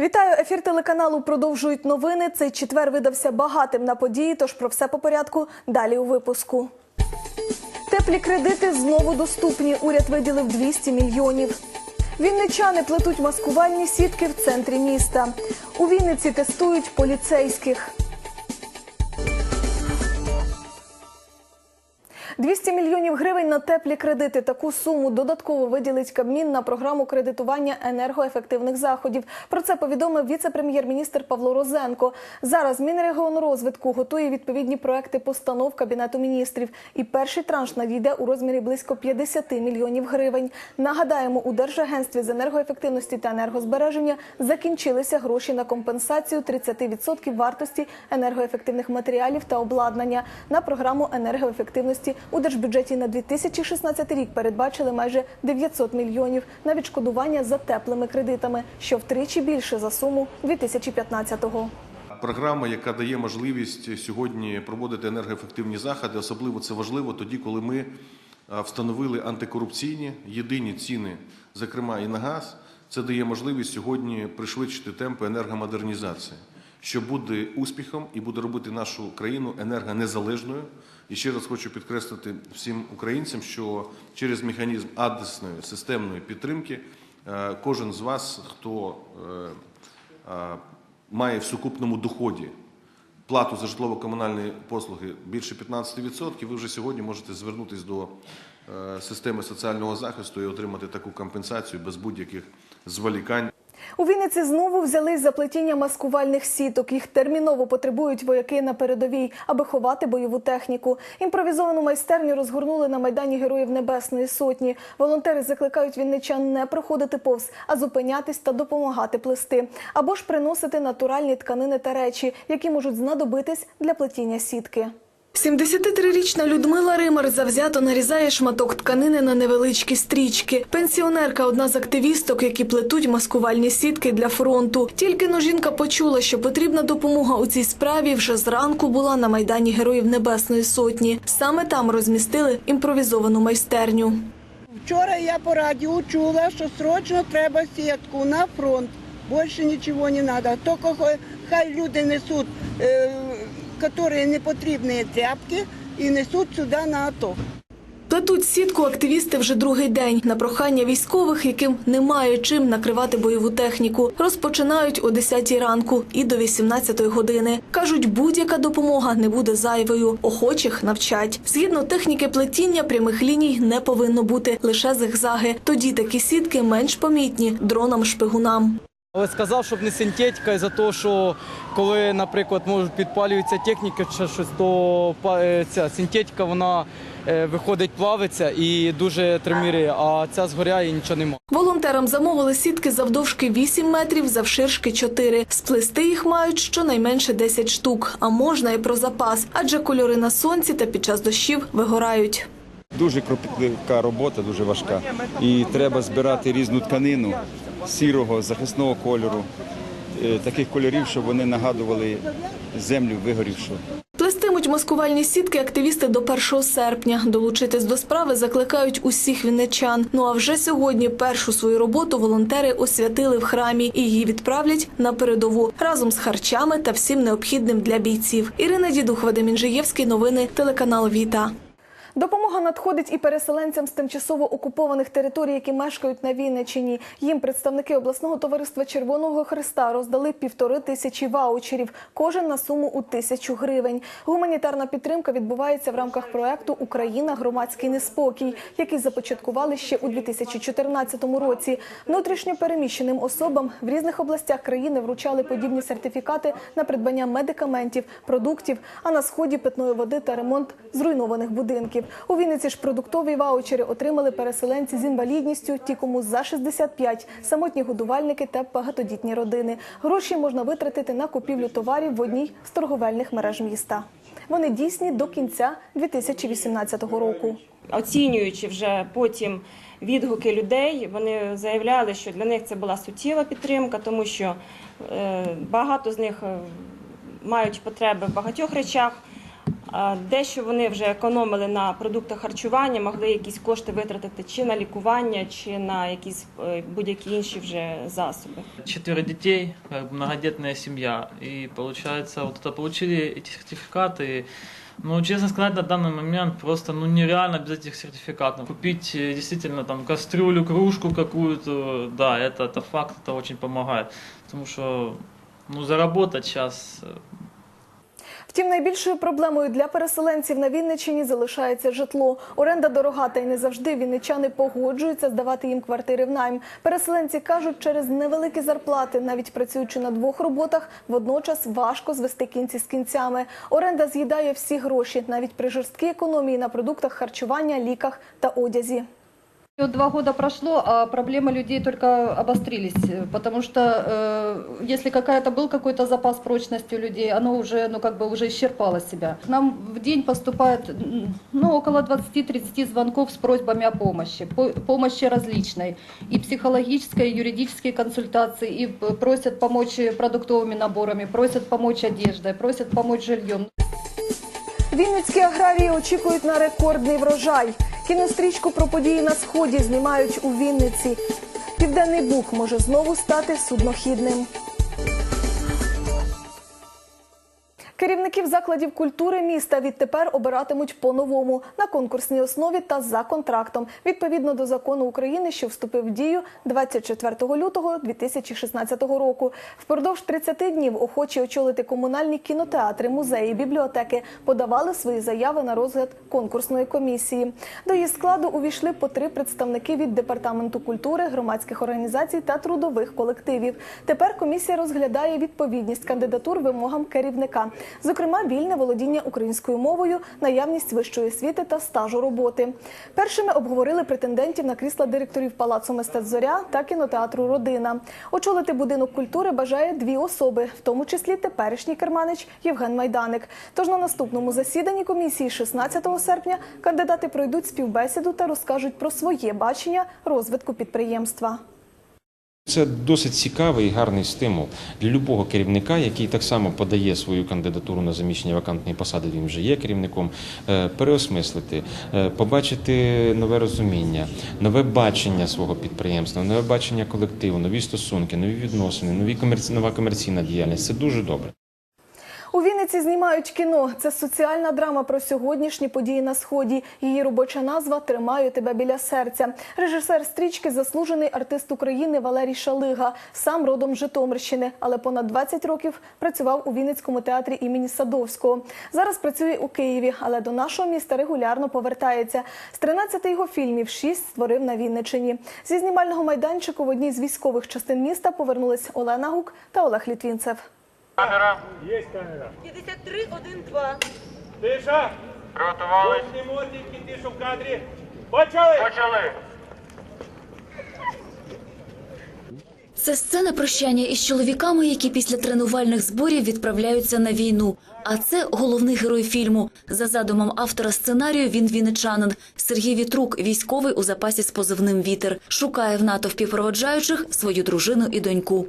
Вітаю! Ефір телеканалу продовжують новини. Цей четвер видався багатим на події. Тож про все по порядку далі у випуску. Теплі кредити знову доступні. Уряд виділив 200 мільйонів. Вінничани плетуть маскувальні сітки в центрі міста. У Вінниці тестують поліцейських. 200 мільйонів гривень на теплі кредити. Таку суму додатково виділить Кабмін на програму кредитування енергоефективних заходів. Про це повідомив віце-прем'єр-міністр Павло Розенко. Зараз Мінрегіонрозвитку готує відповідні проекти постанов Кабінету міністрів. І перший транш надійде у розмірі близько 50 мільйонів гривень. Нагадаємо, у Держагентстві з енергоефективності та енергозбереження закінчилися гроші на компенсацію 30% вартості енергоефективних матеріалів та обладнання на програму енергоефективності у держбюджеті на 2016 рік передбачили майже 900 мільйонів на відшкодування за теплими кредитами, що втричі більше за суму 2015-го. Програма, яка дає можливість сьогодні проводити енергоефективні заходи, особливо це важливо тоді, коли ми встановили антикорупційні єдині ціни, зокрема і на газ. Це дає можливість сьогодні пришвидшити темпи енергомодернізації, що буде успіхом і буде робити нашу країну енергонезалежною. І ще раз хочу підкреслити всім українцям, що через механізм адресної системної підтримки е, кожен з вас, хто е, е, має в сукупному доході плату за житлово-комунальні послуги більше 15%, ви вже сьогодні можете звернутися до системи соціального захисту і отримати таку компенсацію без будь-яких зволікань. У Вінниці знову взялись за плетіння маскувальних сіток. Їх терміново потребують вояки на передовій, аби ховати бойову техніку. Імпровізовану майстерню розгорнули на майдані Героїв Небесної Сотні. Волонтери закликають вінничан не проходити повз, а зупинятись та допомагати плести, або ж приносити натуральні тканини та речі, які можуть знадобитись для плетіння сітки. 73-річна Людмила Римар завзято нарізає шматок тканини на невеличкі стрічки. Пенсіонерка одна з активісток, які плетуть маскувальні сітки для фронту. Тільки но жінка почула, що потрібна допомога у цій справі вже зранку була на майдані Героїв Небесної Сотні. Саме там розмістили імпровізовану майстерню. Вчора я по радіо чула, що срочно треба сітку на фронт. Більше нічого не треба. Тільки хай- люди несуть, е, які не потрібні тряпки, і несуть сюди на АТО. Плетуть сітку активісти вже другий день на прохання військових, яким немає чим накривати бойову техніку. Розпочинають о 10 ранку і до 18 години. кажуть, будь-яка допомога не буде зайвою. Охочих навчать. Згідно техніки плетіння, прямих ліній не повинно бути лише зигзаги. Тоді такі сітки менш помітні дронам-шпигунам. Але сказав, щоб не синтетика, із-за того, що коли, наприклад, може підпалюється техніка чи щось, то е, ця синтетика вона е, виходить, плавиться і дуже треміряє, а ця згоряє і нічого немає. Волонтерам замовили сітки завдовжки 8 метрів, завширшки 4. Сплести їх мають щонайменше 10 штук, а можна і про запас, адже кольори на сонці та під час дощів вигорають. Дуже кропітка робота, дуже важка. І треба збирати різну тканину сірого, захисного кольору, е, таких кольорів, щоб вони нагадували землю вигорівшу. Плестимуть маскувальні сітки активісти до 1 серпня. Долучитись до справи закликають усіх вінничан. Ну а вже сьогодні першу свою роботу волонтери освятили в храмі і її відправлять на передову разом з харчами та всім необхідним для бійців. Ірина Дідух, Вадим Інжиєвський. Новини телеканал Віта. Допомога надходить і переселенцям з тимчасово окупованих територій, які мешкають на Вінниччині. Їм представники обласного товариства Червоного Христа роздали півтори тисячі ваучерів, кожен на суму у тисячу гривень. Гуманітарна підтримка відбувається в рамках проекту Україна громадський неспокій, який започаткували ще у 2014 році. Внутрішньо переміщеним особам в різних областях країни вручали подібні сертифікати на придбання медикаментів, продуктів, а на сході питної води та ремонт зруйнованих будинків. У Вінниці ж продуктові ваучери отримали переселенці з інвалідністю, ті, кому за 65, самотні годувальники та багатодітні родини. Гроші можна витратити на купівлю товарів в одній з торговельних мереж міста. Вони дійсні до кінця 2018 року. оцінюючи вже потім відгуки людей, вони заявляли, що для них це була суттєва підтримка, тому що е, багато з них е, мають потреби в багатьох речах. А Дещо вони вже економили на продуктах харчування, могли якісь кошти витратити чи на лікування, чи на якісь е, будь-які інші вже засоби. четверо детей, как бы многодетная семья. И получается, вот это получили эти сертификаты. Ну, честно сказать, на данный момент просто ну, нереально без этих сертификатов. Купить э, действительно там кастрюлю, кружку какую-то, да, это, это факт, это очень помогает. Потому что ну, заработать сейчас Втім, найбільшою проблемою для переселенців на Вінниччині залишається житло. Оренда дорога, та й не завжди вінничани погоджуються здавати їм квартири в найм. Переселенці кажуть, через невеликі зарплати, навіть працюючи на двох роботах, водночас важко звести кінці з кінцями. Оренда з'їдає всі гроші, навіть при жорсткій економії на продуктах харчування, ліках та одязі. Вот Два года прошло, а проблемы людей только обострились, э, потому что э, если какая-то был какой-то запас прочности у людей, оно уже, ну как бы уже исчерпало себя. К Нам в день поступает м, ну, около 20-30 звонков с просьбами о помощи, по- помощи различной, и психологической, и юридической консультации, и п- просят помочь продуктовыми наборами, просят помочь одеждой, просят помочь жильем. Вінницькі аграрії очікують на рекордний врожай. Кінострічку про події на сході знімають у Вінниці. Південний Буг може знову стати суднохідним. Керівників закладів культури міста відтепер обиратимуть по-новому на конкурсній основі та за контрактом, відповідно до закону України, що вступив в дію 24 лютого 2016 року. Впродовж 30 днів охочі очолити комунальні кінотеатри, музеї, бібліотеки подавали свої заяви на розгляд конкурсної комісії. До її складу увійшли по три представники від департаменту культури, громадських організацій та трудових колективів. Тепер комісія розглядає відповідність кандидатур вимогам керівника, зокрема, вільне володіння українською мовою, наявність вищої освіти та стажу роботи. Першими обговорили претендентів на крісла директорів Палацу мистецтв Зоря та кінотеатру Родина. Очолити будинок культури бажає дві особи, в тому числі теперішній керманич Євген Майданик. Тож на наступному засіданні комісії 16 серпня кандидати пройдуть співбесіду та розкажуть про своє бачення розвитку підприємства. Це досить цікавий і гарний стимул для любого керівника, який так само подає свою кандидатуру на заміщення вакантної посади. Він вже є керівником. е, Переосмислити, е, побачити нове розуміння, нове бачення свого підприємства, нове бачення колективу, нові стосунки, нові відносини, нові комерці... нова комерційна діяльність. Це дуже добре. У Вінниці знімають кіно. Це соціальна драма про сьогоднішні події на сході. Її робоча назва Тримаю тебе біля серця. Режисер стрічки заслужений артист України Валерій Шалига, сам родом Житомирщини, але понад 20 років працював у Вінницькому театрі імені Садовського. Зараз працює у Києві, але до нашого міста регулярно повертається. З 13 його фільмів 6 створив на Вінниччині. Зі знімального майданчику в одній з військових частин міста повернулись Олена Гук та Олег Літвінцев. 53, 1, 2. Тиша! Приготувались. Емоції, тишу в кадрі. Почали! Почали! Це сцена прощання із чоловіками, які після тренувальних зборів відправляються на війну. А це головний герой фільму. За задумом автора сценарію він вінничанин. Сергій Вітрук, військовий у запасі з позивним Вітер, шукає в натовпі проводжаючих свою дружину і доньку.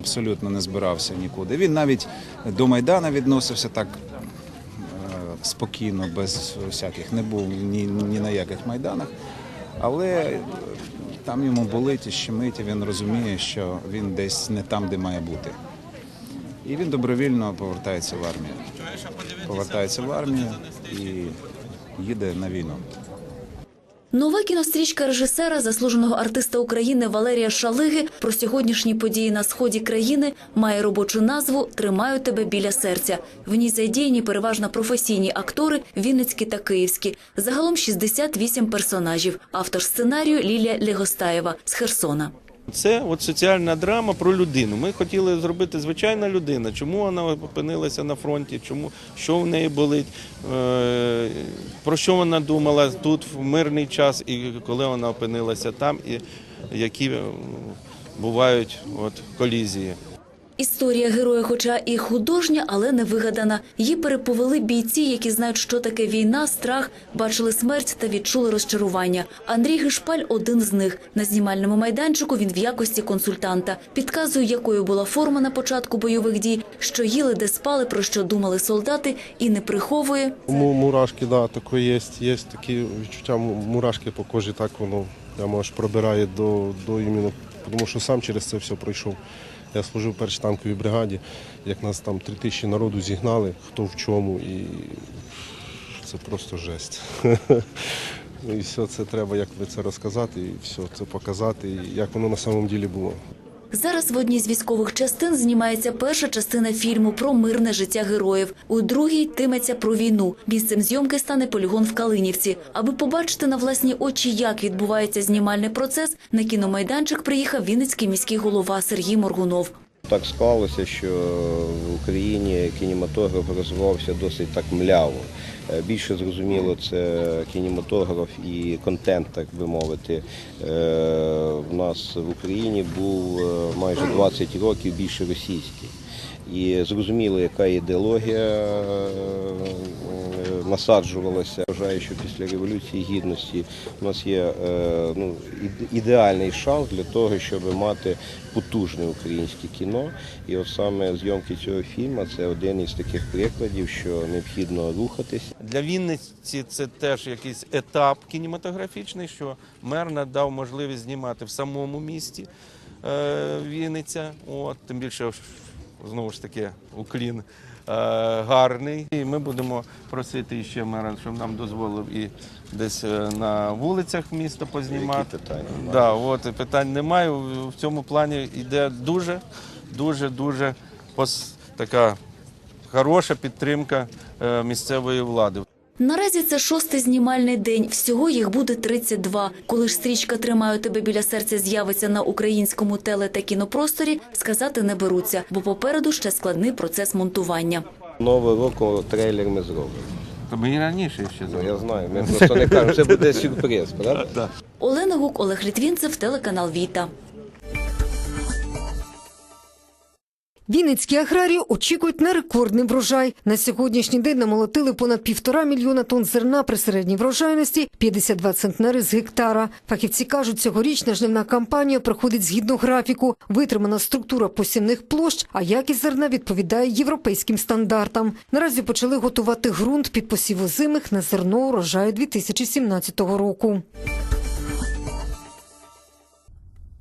Абсолютно не збирався нікуди. Він навіть до Майдана відносився так е, спокійно, без всяких, не був ні, ні на яких майданах. Але там йому болить і щемить, і він розуміє, що він десь не там, де має бути. І він добровільно повертається в армію. Повертається в армію і їде на війну. Нова кінострічка режисера, заслуженого артиста України Валерія Шалиги про сьогоднішні події на сході країни має робочу назву Тримаю тебе біля серця. В ній задіяні переважно професійні актори, вінницькі та київські. Загалом 68 персонажів. Автор сценарію Лілія Легостаєва з Херсона. Це от соціальна драма про людину. Ми хотіли зробити звичайна людина. Чому вона опинилася на фронті? Чому що в неї болить? Е, про що вона думала тут в мирний час, і коли вона опинилася там, і які бувають от колізії. Історія героя, хоча і художня, але не вигадана. Її переповели бійці, які знають, що таке війна, страх, бачили смерть та відчули розчарування. Андрій Гишпаль – один з них. На знімальному майданчику він в якості консультанта. Підказує, якою була форма на початку бойових дій, що їли, де спали, про що думали солдати, і не приховує. Му- Мурашки, да, таке є. Є такі відчуття му- мурашки по кожі, так воно прямо аж пробирає до, до іменно, тому що сам через це все пройшов. Я служив в першій танковій бригаді, як нас там три тисячі народу зігнали, хто в чому, і це просто жесть. І все це треба, як ви це розказати, і все це показати, і як воно на самом ділі було. Зараз в одній з військових частин знімається перша частина фільму про мирне життя героїв. У другій тиметься про війну. Місцем зйомки стане полігон в Калинівці. Аби побачити на власні очі, як відбувається знімальний процес, на кіномайданчик приїхав Вінницький міський голова Сергій Моргунов. Так склалося, що в Україні кінематограф розвивався досить так мляво. Е, Більше зрозуміло, це кінематограф і контент, так би мовити. Е, В нас в Україні був е, майже 20 років більше російський. І зрозуміло, яка ідеологія насаджувалася. Вважаю, що після Революції Гідності у нас є е, ну, ідеальний шанс для того, щоб мати потужне українське кіно. І от саме зйомки цього фільму це один із таких прикладів, що необхідно рухатись. Для Вінниці це теж якийсь етап кінематографічний, що мер надав можливість знімати в самому місті е, Вінниця. От, тим більше знову ж таки уклін. Е, Гарний, і ми будемо просити ще мера, щоб нам дозволив і десь е, на вулицях міста познімати. Які питання? Да, от питань немає. В в цьому плані йде дуже, дуже, дуже така хороша підтримка е, місцевої влади. Наразі це шостий знімальний день. Всього їх буде 32. Коли ж стрічка «Тримаю тебе біля серця» з'явиться на українському теле та кінопросторі, сказати не беруться, бо попереду ще складний процес монтування. Нового року трейлер ми зробимо. То ми і раніше ще Ну, я знаю, ми просто не кажемо, це буде сюрприз, правда? Олена Гук, Олег Літвінцев, телеканал Віта. Вінницькі аграрії очікують на рекордний врожай. На сьогоднішній день намолотили понад півтора мільйона тонн зерна при середній врожайності 52 центнери з гектара. Фахівці кажуть, цьогорічна жнивна кампанія проходить згідно графіку. Витримана структура посівних площ, а якість зерна відповідає європейським стандартам. Наразі почали готувати ґрунт під посів озимих на зерно урожаю 2017 року.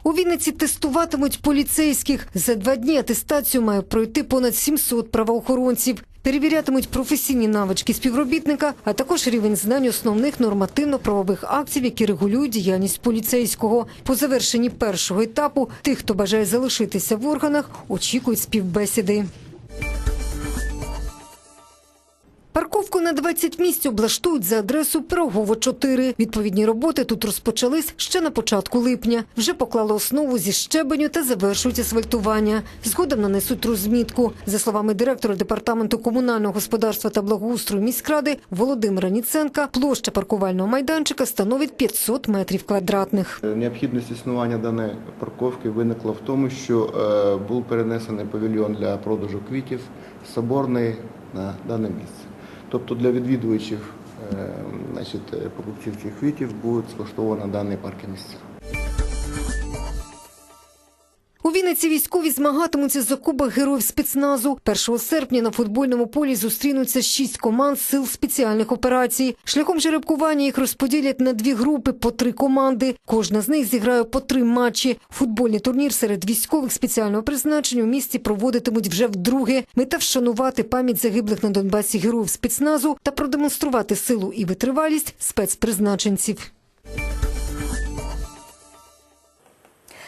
У Вінниці тестуватимуть поліцейських. За два дні атестацію має пройти понад 700 правоохоронців. Перевірятимуть професійні навички співробітника, а також рівень знань основних нормативно-правових актів, які регулюють діяльність поліцейського. По завершенні першого етапу тих, хто бажає залишитися в органах, очікують співбесіди. Парковку на 20 місць облаштують за адресу Пирогова 4. Відповідні роботи тут розпочались ще на початку липня. Вже поклали основу зі щебеню та завершують асфальтування. Згодом нанесуть розмітку. За словами директора департаменту комунального господарства та благоустрою міськради Володимира Ніценка, площа паркувального майданчика становить 500 метрів квадратних. Необхідність існування даної парковки виникла в тому, що е, був перенесений павільйон для продажу квітів соборний на дане місце. Тобто для відвідувачів е, е, покупців цих квітів буде сплаштовано даний місця. У військові змагатимуться за кубок героїв спецназу. 1 серпня на футбольному полі зустрінуться шість команд сил спеціальних операцій. Шляхом жеребкування їх розподілять на дві групи по три команди. Кожна з них зіграє по три матчі. Футбольний турнір серед військових спеціального призначення у місті проводитимуть вже вдруге. Мета вшанувати пам'ять загиблих на Донбасі героїв спецназу та продемонструвати силу і витривалість спецпризначенців.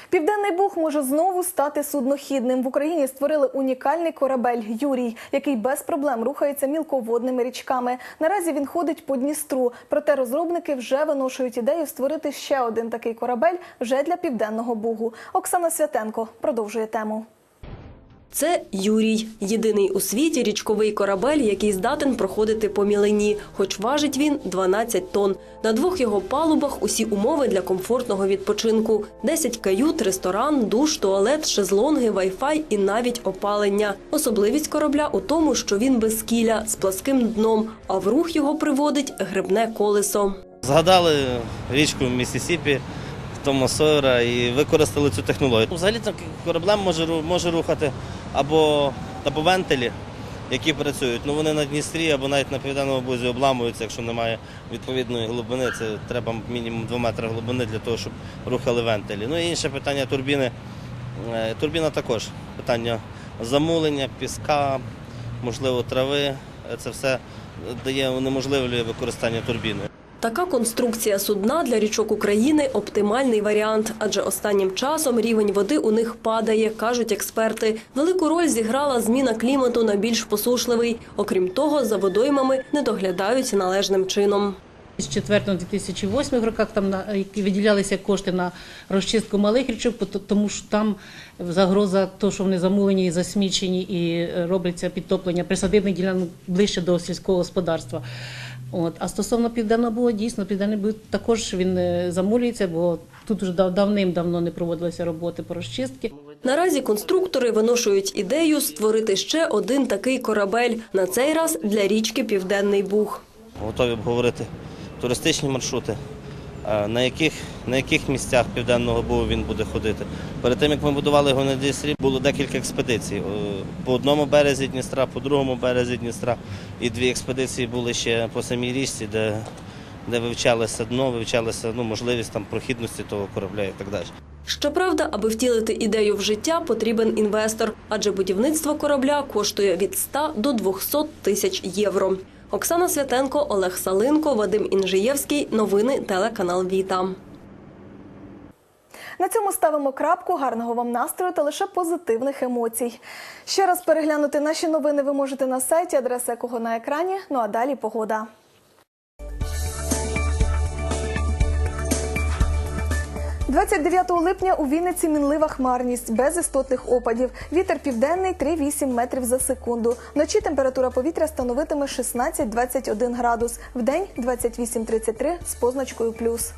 Південний Буг може знову стати суднохідним. В Україні створили унікальний корабель Юрій, який без проблем рухається мілководними річками. Наразі він ходить по Дністру. Проте розробники вже виношують ідею створити ще один такий корабель вже для південного Бугу. Оксана Святенко продовжує тему. Це Юрій, єдиний у світі річковий корабель, який здатен проходити по мілині, хоч важить він 12 тонн. На двох його палубах усі умови для комфортного відпочинку: 10 кают, ресторан, душ, туалет, шезлонги, вайфай і навіть опалення. Особливість корабля у тому, що він без кіля з пласким дном, а в рух його приводить грибне колесо. Згадали річку Місісіпі, Тома Сойера і використали цю технологію. Взагалі так кораблем може, може рухати або, або вентилі, які працюють. Ну вони на Дністрі або навіть на південному бузі обламуються, якщо немає відповідної глибини. Це треба мінімум 2 метри глибини для того, щоб рухали вентилі. Ну і інше питання турбіни. Е, Турбіна також питання замулення, піска, можливо, трави. Це все дає унеможливлює використання турбіни. Така конструкція судна для річок України оптимальний варіант, адже останнім часом рівень води у них падає, кажуть експерти. Велику роль зіграла зміна клімату на більш посушливий. Окрім того, за водоймами не доглядають належним чином. З 2004-2008 роках там виділялися кошти на розчистку малих річок, тому що там загроза, то що вони замулені і засмічені, і е, робиться підтоплення присадибних ділянок ближче до сільського господарства. От. А стосовно південного було дійсно, південний був також він е, замулюється, бо тут вже дав- давним-давно не проводилися роботи по розчистці. Наразі конструктори виношують ідею створити ще один такий корабель, на цей раз для річки Південний Буг. готові обговорити туристичні маршрути, на яких, на яких місцях Південного Бугу він буде ходити. Перед тим, як ми будували його на Дністрі, було декілька експедицій. Е, По одному березі Дністра, по другому березі Дністра. І дві експедиції були ще по самій річці, де, де вивчалося дно, вивчалася ну, можливість там, прохідності того корабля і так далі. Щоправда, аби втілити ідею в життя, потрібен інвестор, адже будівництво корабля коштує від 100 до 200 тисяч євро. Оксана Святенко, Олег Салинко, Вадим Інжиєвський. Новини телеканал Віта. На цьому ставимо крапку. Гарного вам настрою та лише позитивних емоцій. Ще раз переглянути наші новини ви можете на сайті, адреса якого на екрані. Ну а далі погода. – 29 липня у Вінниці мінлива хмарність, без істотних опадів. Вітер південний 3,8 метрів за секунду. Вночі температура повітря становитиме 16-21 градус. в день 28-33 з позначкою плюс.